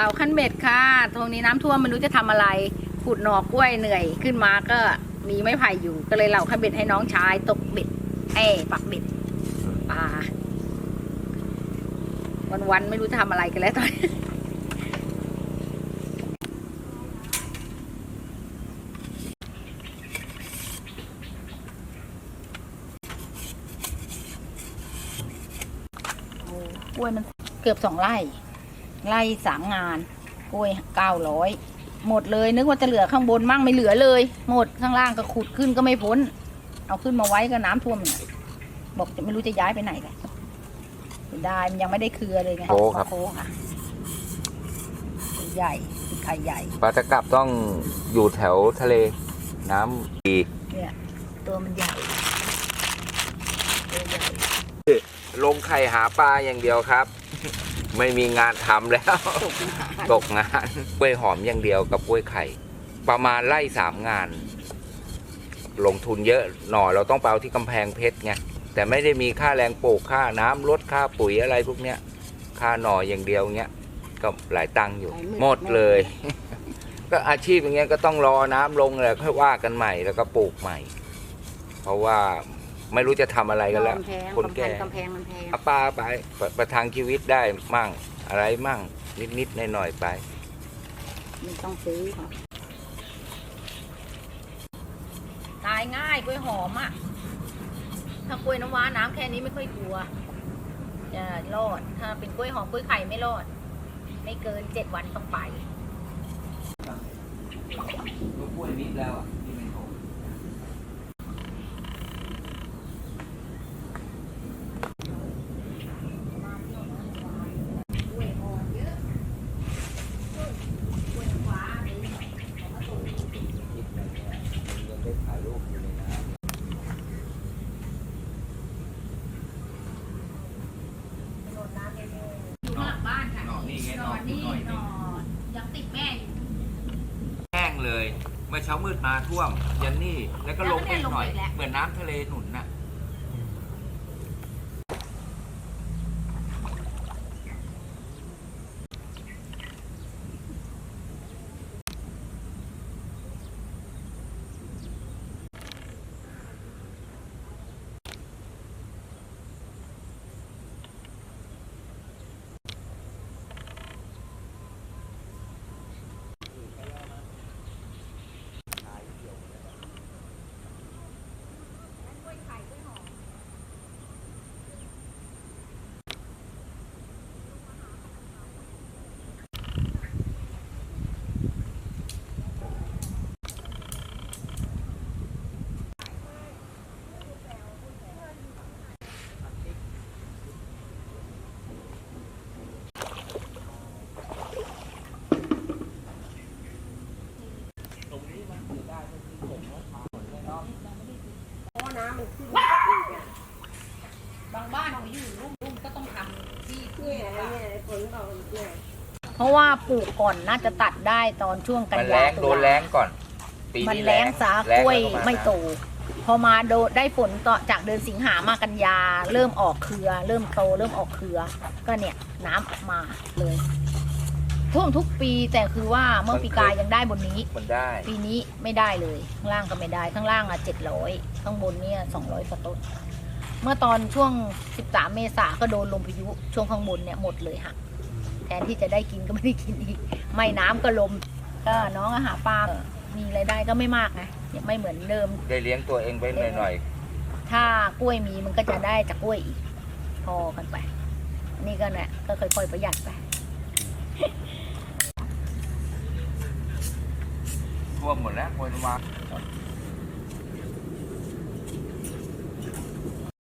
เราขั้นเบ็ดค่ะ ตรงนี้น้ำท่วมไม่รู้จะทำอะไร ขุดหนอกกล้วยเหนื่อยขึ้นมาก็มีไม้ไผ่อยู่ ก็เลยเหล่าขั้นเบ็ดให้น้องชายตกเบ็ด เอ้ปักเบ็ดปลาวันๆไม่รู้จะทำอะไรกันแล้วตอนนี้โอ้กล้วยมันเกือบสองไร่ ไร่สามงานกล้วยเก้าร้อยหมดเลยนึกว่าจะเหลือข้างบนมั่งไม่เหลือเลย หมดข้างล่างก็ขุดขึ้นก็ไม่พ้น เอาขึ้นมาไว้ก็น้ำท่วมเนี่ยบอกจะไม่รู้จะย้ายไปไหนเลยเสียได้มันยังไม่ได้เครือเลยไงโค้ครับโค้ค่ะใหญ่เป็นไข่ใหญ่ปลาตะกรับต้องอยู่แถวทะเลน้ำดีเนี่ยตัวมันใหญ่ตัวใหญ่ลงไข่หาปลาอย่างเดียวครับ ไม่มีงานทำแล้วตกงานตกงานกล้วยหอมอย่างเดียวกับกล้วยไข่ ประมาณไล่สามงาน ลงทุนเยอะหน่อยเราต้องไปเอาที่กำแพงเพชรไงแต่ไม่ได้มีค่าแรงปลูกค่าน้ำลดค่าปุ๋ยอะไรพวกเนี้ย ค่าหน่ออย่างเดียวเงี้ยก็หลายตังค์อยู่ หมดเลย ก็อาชีพอย่างเงี้ยก็ต้องรอน้ำลงแล้วค่อยว่ากันใหม่แล้วก็ปลูกใหม่ เพราะว่า ไม่รู้จะทำอะไรกันแล้วกำแพงคนแก่ กำแพงมันแพงเอาปลาไปประประทังชีวิตได้มั่งอะไรมั่ง นิดๆหน่อยๆไปมันต้องซื้อค่ะตายง่ายกล้วยหอมอะ ถ้ากล้วยน้ำว้าน้ำแค่นี้ไม่ค่อยกลัวจะรอด ถ้าเป็นกล้วยหอมกล้วยไข่ไม่รอด ไม่เกินเจ็ดวันต้องไปกล้วยนิดแล้วอะที่ไม่โต กล้วยหอมเยอะกล้วยน้ำว้าเลยของมะตูม นิดเลยเนี่ยยังได้ถ่ายรูปอยู่เลยนะ โดดน้ำเลยอยู่ข้างหลังบ้านค่ะ หน่ อนี่ไงหหนน่ออนนี่หน่อยหนอนยังติดแม่อยู่แห้งเลย เมื่อเช้ามืดมาท่วม ยันนี่แล้วก็ลงไปหน่อยแล้วก็เนี่ยลงไปอีกแล้วเหมือนน้ำทะเลหนุนน่ะตรงนี้มันอยู่ได้ก็คือผมว่าขาหมดเลยเนาะ เพราะว่าน้ำมันขึ้นบางบ้านเขา อยู่รุ่มรุ่มก็ต้องทำที่ขึ้นเนี่ยเนี่ยฝนตกเนี่ยเพราะว่าปลูกก่อนน่าจะตัดได้ตอนช่วงกันมันยาแรงตุโดนลาแรงก่อนปีมันนี้แรงสาแรงกล้วยแล้ก็าไม่โต พอมาโดนได้ฝนต่อจากเดือนสิงหามากันยา เริ่มออกเครือ เริ่มโตเริ่มออกเครือ ก็เนี่ยน้ำมาเลยท่วมทุกปีแต่คือว่าเมื่อปีกายยังได้บนนี้ มันได้ ปีนี้ไม่ได้เลย ข้างล่างก็ไม่ได้ข้างล่างอะเจ็ดร้อยข้างบนเนี่ยสองร้อยกว่าต้น เมื่อตอนช่วงสิบสามเมษาก็โดนลมพายุ ช่วงข้างบนเนี่ยหมดเลยค่ะ แทนที่จะได้กินก็ไม่ได้กินอีก ไม่น้ำก็ลม ก็น้องอาหาปลา มีรายได้ก็ไม่มากนะยังไม่เหมือนเดิม ได้เลี้ยงตัวเองไปหน่อยถ้ากล้วยมีมันก็จะได้จากกล้วยอีก พอกันไป นี่ก็เนี่ยก็ค่อยๆประหยัดไป ๆท่วมหมดแล้วคนมา